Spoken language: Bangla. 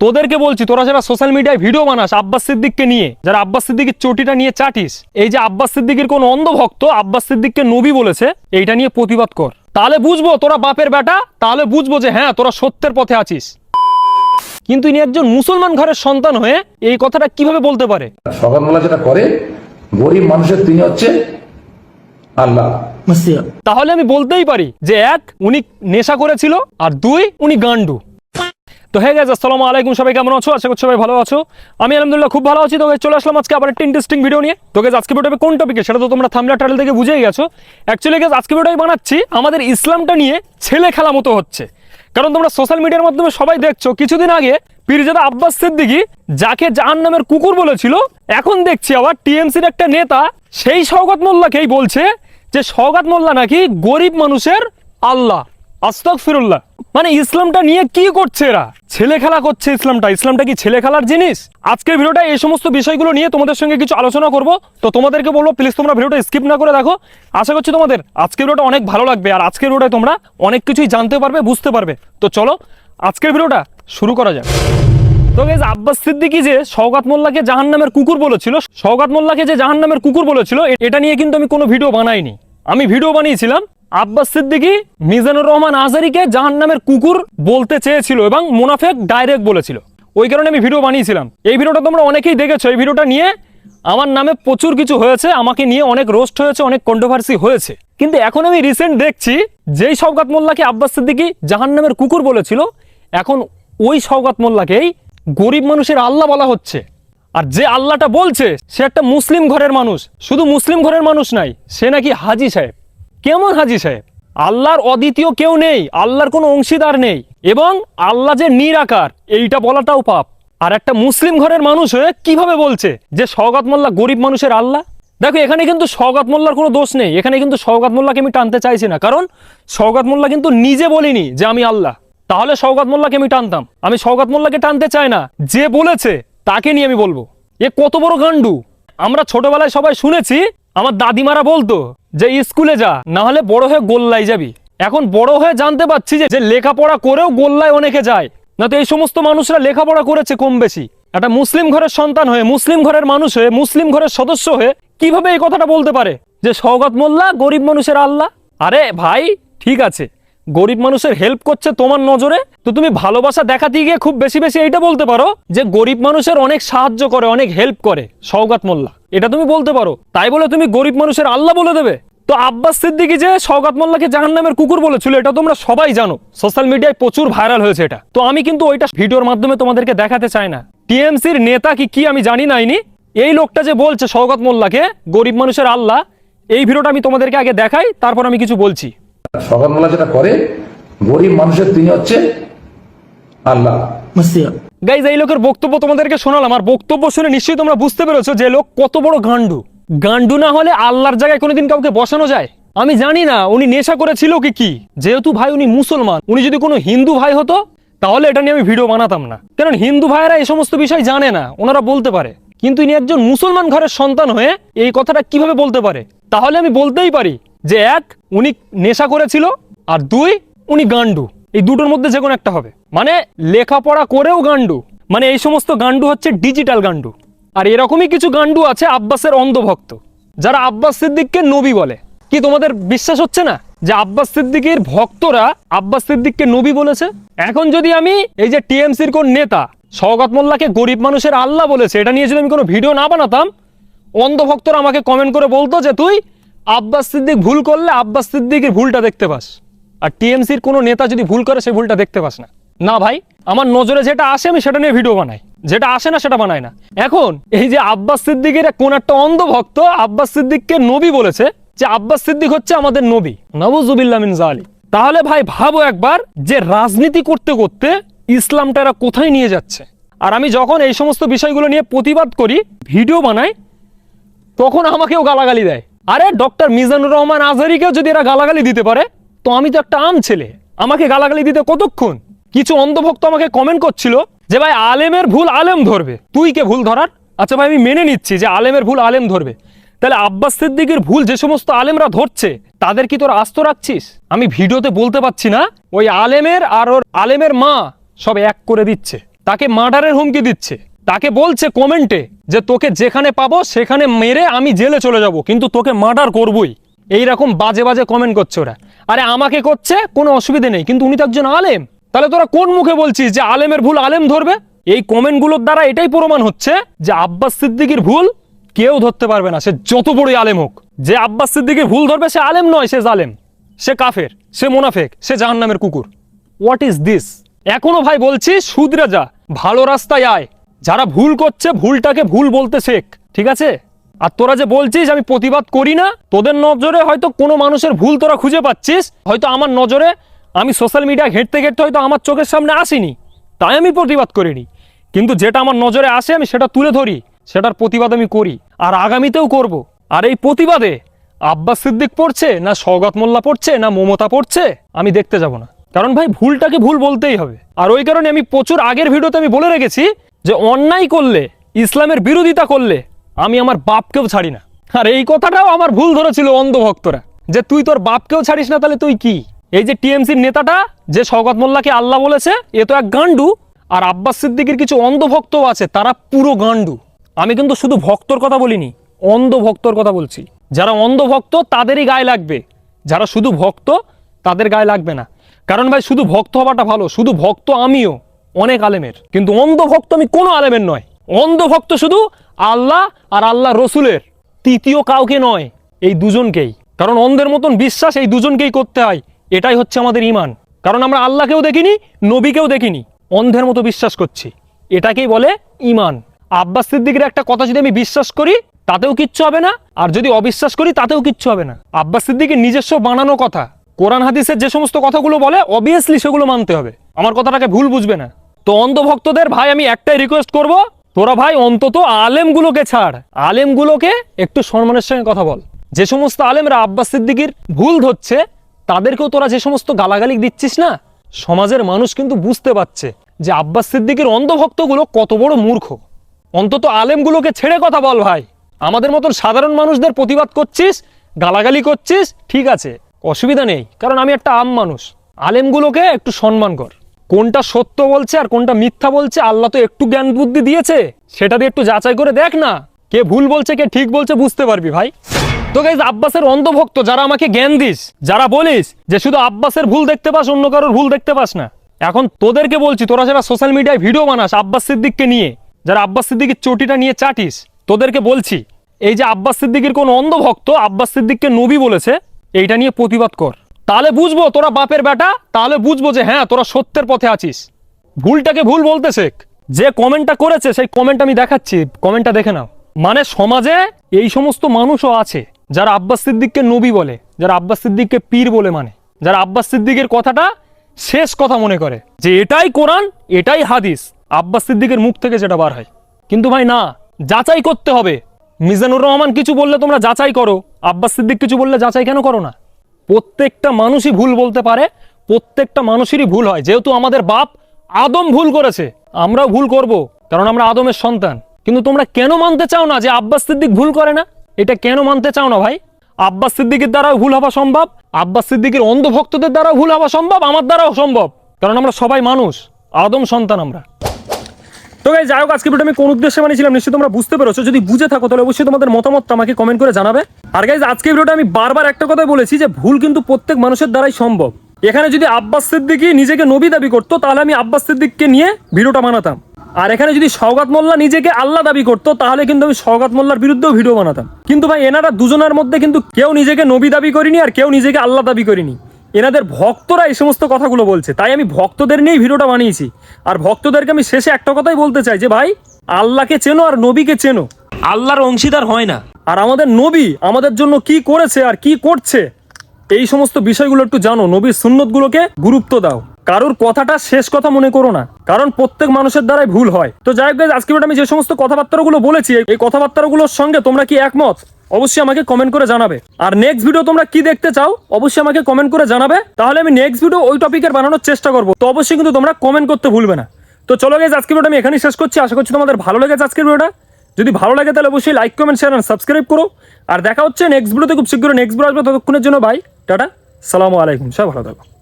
তোদেরকে বলছি তোরা যারা সোশ্যাল মিডিয়ায় ভিডিও বানাস আব্বাস সিদ্দিককে নিয়ে যারা আব্বাস সিদ্দিকের চটিটা নিয়ে চাটিস এই যে আব্বাস সিদ্দিকের কোন অন্ধভক্ত আব্বাস সিদ্দিককে নবী বলেছে এইটা নিয়ে প্রতিবাদ কর। তাহলে বুঝব তোরা বাপের বেটা তাহলে বুঝব যে হ্যাঁ তোরা সত্যের পথে আছিস। কিন্তু ইনি একজন মুসলমান ঘরের সন্তান হয়ে এই কথাটা কীভাবে বলতে পারে? সকালবেলা যেটা করে গরিব মানুষের তিনি হচ্ছে আল্লাহ। তাহলে আমি বলতেই পারি যে এক উনি নেশা করেছিল আর দুই উনি গান্ডু তো হ্যাঁ গেছে আসসালামু আলাইকুম সবাই কেমন আছো? আশা করছি সবাই ভালো আছো। আমি আলহামদুলিল্লাহ খুব ভালো আছি। তো চলে আসলাম আজকে আবার একটা ইন্টারেস্টিং ভিডিও নিয়ে। তো guys, আজকে ভিডিওটা কোন টপিকে সেটা তো তোমরা থামলা টাইটেল থেকে বুঝেই গেছো। অ্যাকচুয়ালি গেছে আজকে ভিডিওটাই বানাচ্ছি আমাদের ইসলামটা নিয়ে ছেলে খেলা মতো হচ্ছে। কারণ তোমরা সোশ্যাল মিডিয়ার মাধ্যমে সবাই দেখছ কিছুদিন আগে পীরজাদা আব্বাস সিদ্দিকী যাকে জাহান নামের কুকুর বলেছিল এখন দেখছি আবার টিএমসির একটা নেতা সেই সৌগত মোল্লাকেই বলছে যে সৌগাত মোল্লা নাকি গরিব মানুষের আল্লাহ। আস্তক ফিরুল্লাহ মানে ইসলামটা নিয়ে কি করছে এরা? ছেলে খেলা করছে ইসলামটা। ইসলামটা কি ছেলে খেলার জিনিস? আজকের ভিডিওটা এই সমস্ত বিষয়গুলো নিয়ে তোমাদের সঙ্গে কিছু আলোচনা করব। তো তোমাদেরকে বলব প্লিজ তোমরা ভিডিওটা স্কিপ না করে দেখো। আশা করছি তোমাদের আজকের ভিডিওটা অনেক ভালো লাগবে। আর আজকের ভিডিওটায় তোমরা অনেক কিছুই জানতে পারবে, বুঝতে পারবে। তো চলো, আজকের ভিডিওটা শুরু করা যাক। তো গেজ আব্বাস সিদ্দিকি যে সৌগাত মোল্লাকে জাহান্নামের কুকুর বলেছিল সৌগাত মোল্লাকে যে জাহান্নামের কুকুর বলেছিল এটা নিয়ে কিন্তু আমি কোনো ভিডিও বানাইনি। আমি ভিডিও বানিয়েছিলাম আব্বাস সিদ্দিকি মিজানুর রহমান আজারিকে জাহান্নামের কুকুর বলতে চেয়েছিল এবং মোনাফেক ডাইরেক্ট বলেছিল। ওই কারণে আমি ভিডিও বানিয়েছিলাম। এই ভিডিওটা তোমরা অনেকেই দেখেছ। এই ভিডিওটা নিয়ে আমার নামে প্রচুর কিছু হয়েছে, আমাকে নিয়ে অনেক রোস্ট হয়েছে, অনেক কন্ট্রোভার্সি হয়েছে। কিন্তু এখন আমি রিসেন্ট দেখছি, যেই সৌগাত মোল্লাকে আব্বাস সিদ্দিকি জাহান্নামের কুকুর বলেছিল, এখন ওই সৌগাত মোল্লাকেই গরিব মানুষের আল্লাহ বলা হচ্ছে। আর যে আল্লাহটা বলছে, সে একটা মুসলিম ঘরের মানুষ। শুধু মুসলিম ঘরের মানুষ নাই, সে নাকি হাজি সাহেব। কেমন হাজি সাহেব? আল্লাহর অদ্বিতীয় কেউ নেই, আল্লাহর কোনো অংশীদার নেই, এবং আল্লাহ যে নিরাকার এইটা বলাটাও পাপ। আর একটা মুসলিম ঘরের মানুষ হয়ে কীভাবে বলছে যে সৌগাত মোল্লা গরিব মানুষের আল্লাহ? দেখো, এখানে কিন্তু সৌগাত মোল্লার কোনো দোষ নেই, এখানে কিন্তু সৌগাত মোল্লাকে আমি টানতে চাইছি না, কারণ সৌগাত মোল্লা কিন্তু নিজে বলিনি যে আমি আল্লাহ। তাহলে সৌগাত মোল্লাকে আমি টানতাম। আমি সৌগাত মোল্লাকে টানতে চাই না, যে বলেছে তাকে নিয়ে আমি বলব। এ কত বড় গান্ডু আমরা ছোটবেলায় সবাই শুনেছি আমার দাদিমারা বলতো যে, স্কুলে যা, না হলে বড় হয়ে গোল্লায় যাবি। এখন বড় হয়ে জানতে পারছি যে লেখাপড়া করেও গোল্লায় অনেকে যায়। না তো এই সমস্ত মানুষরা লেখাপড়া করেছে কম বেশি। একটা মুসলিম ঘরের সন্তান হয়ে, মুসলিম ঘরের মানুষ হয়ে, মুসলিম ঘরের সদস্য হয়ে কীভাবে এই কথাটা বলতে পারে? যে সৌগত মোল্লা, গরিব মানুষের আল্লাহ? আরে ভাই, ঠিক আছে। গরিব মানুষের হেল্প করছে তোমার নজরে। তো তুমি ভালোবাসা দেখাতে গিয়ে খুব বেশি বেশি এইটা বলতে পারো যে, গরিব মানুষের অনেক সাহায্য করে, অনেক হেল্প করে সৌগাত মোল্লা। এটা তুমি বলতে পারো। তাই বলে তুমি গরিব মানুষের আল্লাহ বলে দেবে? তো আব্বাস সিদ্দিকি যে সৌগাত মোল্লাকে জাহান্নামের কুকুর বলেছিল এটা তোমরা সবাই জানো। সোশ্যাল মিডিয়ায় প্রচুর ভাইরাল হয়েছে এটা। তো আমি কিন্তু ওইটা ভিডিওর মাধ্যমে তোমাদেরকে দেখাতে চাই না। টিএমসির নেতা কি কি আমি জানি নাইনি এই লোকটা যে বলছে সৌগাত মোল্লাকে গরিব মানুষের আল্লাহ এই ভিডিওটা আমি তোমাদেরকে আগে দেখাই তারপর আমি কিছু বলছি। সকালবেলা যেটা করে গরিব মানুষের তিনি হচ্ছে আল্লাহ। গাইজ এই লোকের বক্তব্য তোমাদেরকে শোনালাম, আর বক্তব্য শুনে নিশ্চয়ই তোমরা বুঝতে পেরেছ যে লোক কত বড় গান্ডু গান্ডু না হলে আল্লাহর জায়গায় কোনোদিন কাউকে বসানো যায়। আমি জানি না, উনি নেশা করেছিল কি কি। যেহেতু ভাই উনি মুসলমান, উনি যদি কোনো হিন্দু ভাই হতো, তাহলে এটা নিয়ে আমি ভিডিও বানাতাম না। কারণ হিন্দু ভাইয়েরা এই সমস্ত বিষয় জানে না, ওনারা বলতে পারে। কিন্তু ইনি একজন মুসলমান ঘরের সন্তান হয়ে এই কথাটা কীভাবে বলতে পারে? তাহলে আমি বলতেই পারি যে, এক, উনি নেশা করেছিল, আর দুই, উনি গান্ডু এই দুটোর মধ্যে যে কোনো একটা হবে। মানে লেখাপড়া করেও গান্ডু মানে এই সমস্ত গান্ডু হচ্ছে ডিজিটাল গান্ডু আর এরকমই কিছু গান্ডু আছে আব্বাসের অন্ধভক্ত। যারা আব্বাস সিদ্দিককে নবী বলে। কি তোমাদের বিশ্বাস হচ্ছে না? যে আব্বাস সিদ্দিকের ভক্তরা আব্বাস সিদ্দিককে নবী বলেছে? এখন যদি আমি এই যে টিএমসির কোন নেতা সৌগত মোল্লাকে গরিব মানুষের আল্লাহ বলেছে, এটা নিয়ে যদি আমি কোনো ভিডিও না বানাতাম, অন্ধভক্তরা আমাকে কমেন্ট করে বলতো যে, তুই আব্বাস সিদ্দিক ভুল করলে আব্বাস সিদ্দিকের ভুলটা দেখতে পাস। আর টিএমসির কোনো নেতা যদি ভুল করে, সেই ভুলটা দেখতে পাস না। না ভাই, আমার নজরে যেটা আসে, আমি সেটা নিয়ে ভিডিও বানাই। যেটা আসে না, সেটা বানাই না। এখন এই যে আব্বাস সিদ্দিকের কোন একটা অন্ধভক্ত আব্বাস সিদ্দিককে নবী বলেছে, যে আব্বাস সিদ্দিক হচ্ছে আমাদের নবী। নবজুবিল্লা মিন জালি তাহলে ভাই, ভাবো একবার যে রাজনীতি করতে করতে ইসলামটা এরা কোথায় নিয়ে যাচ্ছে। আর আমি যখন এই সমস্ত বিষয়গুলো নিয়ে প্রতিবাদ করি ভিডিও বানাই, তখন আমাকেও গালাগালি দেয়। আরে ডক্টর মিজানুর রহমান আজহারিকেও যদি এরা গালাগালি দিতে পারে তো আমি তো একটা আম ছেলে। আমাকে গালাগালি দিতে কতক্ষণ? কিছু অন্ধভক্ত আমাকে কমেন্ট করছিল যে, ভাই, আলেমের ভুল আলেম ধরবে। তুই কে ভুল ধরার? আচ্ছা ভাই, আমি মেনে নিচ্ছি যে, আলেমের ভুল আলেম ধরবে। তাহলে আব্বাস সিদ্দিকের ভুল যে সমস্ত আলেমরা ধরছে, তাদের কি তোর আস্ত রাখছিস? আমি ভিডিওতে বলতে পারছি না, ওই আলেমের আর ওর আলেমের মা সব এক করে দিচ্ছে। তাকে মার্ডারের হুমকি দিচ্ছে। তাকে বলছে কমেন্টে যে, তোকে যেখানে পাবো, সেখানে মেরে আমি জেলে চলে যাব, কিন্তু তোকে মার্ডার করবই। এইরকম বাজে বাজে কমেন্ট করছে ওরা। আরে আমাকে করছে, কোনো অসুবিধে নেই, কিন্তু উনি তো একজন আলেম। তাহলে তোরা কোন মুখে বলছিস যে আলেমের ভুল আলেম ধরবে? এই কমেন্টগুলোর দ্বারা এটাই প্রমাণ হচ্ছে যে আব্বাস সিদ্দিকির ভুল কেউ ধরতে পারবে না, সে যত বড়ই আলেম হোক। যে আব্বাস সিদ্দিকির ভুল ধরবে, সে আলেম নয়, সে জালেম। সে কাফের, সে মোনাফেক, সে জাহান্নামের কুকুর। হোয়াট ইজ দিস এখনও ভাই বলছি সুদরে যা ভালো রাস্তায় আয়। যারা ভুল করছে, ভুলটাকে ভুল বলতে শেখ, ঠিক আছে? আর তোরা যে বলছিস, আমি প্রতিবাদ করি না, তোদের নজরে হয়তো কোনো মানুষের ভুল তোরা খুঁজে পাচ্ছিস, হয়তো আমার নজরে আমি সোশ্যাল মিডিয়া ঘেঁটতে ঘেঁটতে হয়তো আমার চোখের সামনে আসিনি, তাই আমি প্রতিবাদ করিনি। কিন্তু যেটা আমার নজরে আসে, আমি সেটা তুলে ধরি, সেটার প্রতিবাদ আমি করি, আর আগামীতেও করব। আর এই প্রতিবাদে আব্বাস সিদ্দিক পড়ছে, না সৌগত মোল্লা পড়ছে, না মমতা পড়ছে, আমি দেখতে যাব না। কারণ ভাই, ভুলটাকে ভুল বলতেই হবে। আর ওই কারণে আমি প্রচুর আগের ভিডিওতে আমি বলে রেখেছি যে অন্যায় করলে, ইসলামের বিরোধিতা করলে আমি আমার বাপকেও ছাড়ি না। আর এই কথাটাও আমার ভুল ধরেছিল অন্ধভক্তরা যে তুই তোর বাপকেও ছাড়িস না, তাহলে তুই কি? এই যে টিএমসির নেতাটা, যে শওকত মোল্লাকে আল্লাহ বলেছে, এ তো এক গান্ডু আর আব্বাস সিদ্দিকের কিছু অন্ধভক্তও আছে, তারা পুরো গান্ডু আমি কিন্তু শুধু ভক্তর কথা বলিনি, অন্ধ ভক্তর কথা বলছি। যারা অন্ধ ভক্ত, তাদেরই গায়ে লাগবে। যারা শুধু ভক্ত, তাদের গায়ে লাগবে না। কারণ ভাই, শুধু ভক্ত হওয়াটা ভালো, শুধু ভক্ত আমিও অনেক আলেমের। কিন্তু অন্ধ ভক্ত আমি কোনো আলেমের নয়। অন্ধ ভক্ত শুধু আল্লাহ আর আল্লাহ রসুলের। তৃতীয় কাউকে নয়, এই দুজনকেই। কারণ অন্ধের মতন বিশ্বাস এই দুজনকেই করতে হয়, এটাই হচ্ছে আমাদের ইমান কারণ আমরা আল্লাহকেও দেখিনি, নবীকেও দেখিনি, অন্ধের মতো বিশ্বাস করছি। এটাকেই বলে ইমান আব্বাস সিদ্দিকের একটা কথা যদি আমি বিশ্বাস করি, তাতেও কিচ্ছু হবে না, আর যদি অবিশ্বাস করি, তাতেও কিচ্ছু হবে না। আব্বাস সিদ্দিকের নিজস্ব বানানো কথা, কোরআন হাদিসের যে সমস্ত কথাগুলো বলে অবভিয়াসলি সেগুলো মানতে হবে। আমার কথাটাকে ভুল বুঝবে না। তো অন্ধভক্তদের, ভাই, আমি একটাই রিকোয়েস্ট করব তোরা ভাই অন্তত আলেমগুলোকে ছাড়। আলেমগুলোকে একটু সম্মানের সঙ্গে কথা বল। যে সমস্ত আলেমরা আব্বাস সিদ্দিকির ভুল ধরছে, তাদেরকেও তোরা যে সমস্ত গালাগালি দিচ্ছিস না? সমাজের মানুষ কিন্তু বুঝতে পারছে যে আব্বাস সিদ্দিকির অন্ধভক্তগুলো কত বড় মূর্খ। অন্তত আলেমগুলোকে ছেড়ে কথা বল ভাই। আমাদের মতন সাধারণ মানুষদের প্রতিবাদ করছিস, গালাগালি করছিস, ঠিক আছে। অসুবিধা নেই, কারণ আমি একটা আম মানুষ। আলেমগুলোকে একটু সম্মান কর। কোনটা সত্য বলছে আর কোনটা মিথ্যা বলছে, আল্লাহ তো একটু জ্ঞান বুদ্ধি দিয়েছে, সেটা দিয়ে একটু যাচাই করে দেখ না। কে ভুল বলছে, কে ঠিক বলছে বুঝতে পারবি ভাই। তো গাইজ আব্বাসের অন্ধভক্ত, যারা আমাকে জ্ঞান দিস, যারা বলিস যে শুধু আব্বাসের ভুল দেখতে পাস, অন্য কারোর ভুল দেখতে পাস না। এখন তোদেরকে বলছি, তোরা যারা সোশ্যাল মিডিয়ায় ভিডিও বানাস, আব্বাস সিদ্দিককে নিয়ে, যারা আব্বাস সিদ্দিকের চটিটা নিয়ে চাটিস, তোদেরকে বলছি, এই যে আব্বাস সিদ্দিকের কোন অন্ধভক্ত, আব্বাস সিদ্দিককে নবী বলেছে, এইটা নিয়ে প্রতিবাদ কর। তাহলে বুঝব তোরা বাপের বেটা, তাহলে বুঝব যে হ্যাঁ তোরা সত্যের পথে আছিস। ভুলটাকে ভুল বলতে শেখ। যে কমেন্টটা করেছে, সেই কমেন্ট আমি দেখাচ্ছি। কমেন্টটা দেখে নাও। মানে সমাজে এই সমস্ত মানুষও আছে, যারা আব্বাস সিদ্দিককে নবী বলে, যারা আব্বাস সিদ্দিককে পীর বলে মানে যারা আব্বাস সিদ্দিকের কথাটা শেষ কথা মনে করে। যে এটাই কোরআন, এটাই হাদিস, আব্বাস সিদ্দিকের মুখ থেকে যেটা বার হয়। কিন্তু ভাই না, যাচাই করতে হবে। মিজানুর রহমান কিছু বললে তোমরা যাচাই করো, আব্বাস সিদ্দিক কিছু বললে যাচাই কেন করো না? প্রত্যেকটা মানুষই ভুল বলতে পারে, প্রত্যেকটা মানুষেরই ভুল হয়। যেহেতু আমাদের বাপ আদম ভুল করেছে, আমরাও ভুল করব, কারণ আমরা আদমের সন্তান। কিন্তু তোমরা কেন মানতে চাও না যে আব্বাস সিদ্দিক ভুল করে না? এটা কেন মানতে চাও না ভাই? আব্বাস সিদ্দিকের দ্বারাও ভুল হওয়া সম্ভব, আব্বাস সিদ্দিকের অন্ধভক্তদের দ্বারাও ভুল হওয়া সম্ভব, আমার দ্বারাও সম্ভব, কারণ আমরা সবাই মানুষ, আদম সন্তান আমরা। তো গাইজ যাই হোক আজকে ভিডিও আমি কোন উদ্দেশ্যে বানিয়েছিলাম নিশ্চয়ই তোমরা বুঝতে পেরেছ। যদি বুঝে থাকো, তাহলে অবশ্যই তোমাদের মতামতটা আমাকে কমেন্ট করে জানাবে। আর গাইজ আজকে ভিডিওটা আমি বারবার একটা কথাই বলেছি যে ভুল কিন্তু প্রত্যেক মানুষের দ্বারাই সম্ভব। এখানে যদি আব্বাস সিদ্দিকি নিজেকে নবী দাবি করতো, তাহলে আমি আব্বাস সিদ্দিককে নিয়ে ভিডিওটা বানাতাম। আর এখানে যদি সৌগাত মোল্লা নিজেকে আল্লাহ দাবি করতো, তাহলে কিন্তু আমি সৌগাত মোল্লার বিরুদ্ধেও ভিডিও বানাতাম। কিন্তু ভাই, এনারা দুজনের মধ্যে কিন্তু কেউ নিজেকে নবী দাবি করিনি আর কেউ নিজেকে আল্লাহ দাবি করিনি। এনাদের ভক্তরা এই সমস্ত কথাগুলো বলছে। তাই আমি ভক্তদের নিয়েই ভিডিওটা বানিয়েছি। আর ভক্তদেরকে আমি শেষে একটা কথাই বলতে চাই যে ভাই আল্লাহকে চেনো আর নবীকে চেনো। আল্লাহর অংশীদার হয় না। আর আমাদের নবী আমাদের জন্য কি করেছে আর কি করছে এই সমস্ত বিষয়গুলো একটু জানো। নবীর সুন্নতগুলোকে গুরুত্ব দাও। কারোর কথাটা শেষ কথা মনে করো না। কারণ প্রত্যেক মানুষের দ্বারাই ভুল হয়। তো যাই হোক আজকে আমি যে সমস্ত কথাবার্তাগুলো বলেছি এই কথাবার্তাগুলোর সঙ্গে তোমরা কি একমত? অবশ্যই আমাকে কমেন্ট করে জানাবে। আর নেক্সট ভিডিও তোমরা কি দেখতে চাও, অবশ্যই আমাকে কমেন্ট করে জানাবে। তাহলে আমি নেক্সট ভিডিও ওই টপিকের বানানোর চেষ্টা করব। তো অবশ্যই কিন্তু তোমরা কমেন্ট করতে ভুলবে না। তো চলো গেছে আজকে ভিডিওটা আমি এখানেই শেষ করছি। আশা করছি তোমাদের ভালো লেগেছে আজকের ভিডিওটা যদি ভালো লাগে তাহলে অবশ্যই লাইক কমেন্ট শেয়ার সাবস্ক্রাইব করো। আর দেখা হচ্ছে নেক্সট ভিডিওতে খুব শীঘ্র নেক্সট ভিডিও আসবে। ততক্ষণের জন্য বাই টাটা, সালামু আলাইকুম সব ভালো থাকো।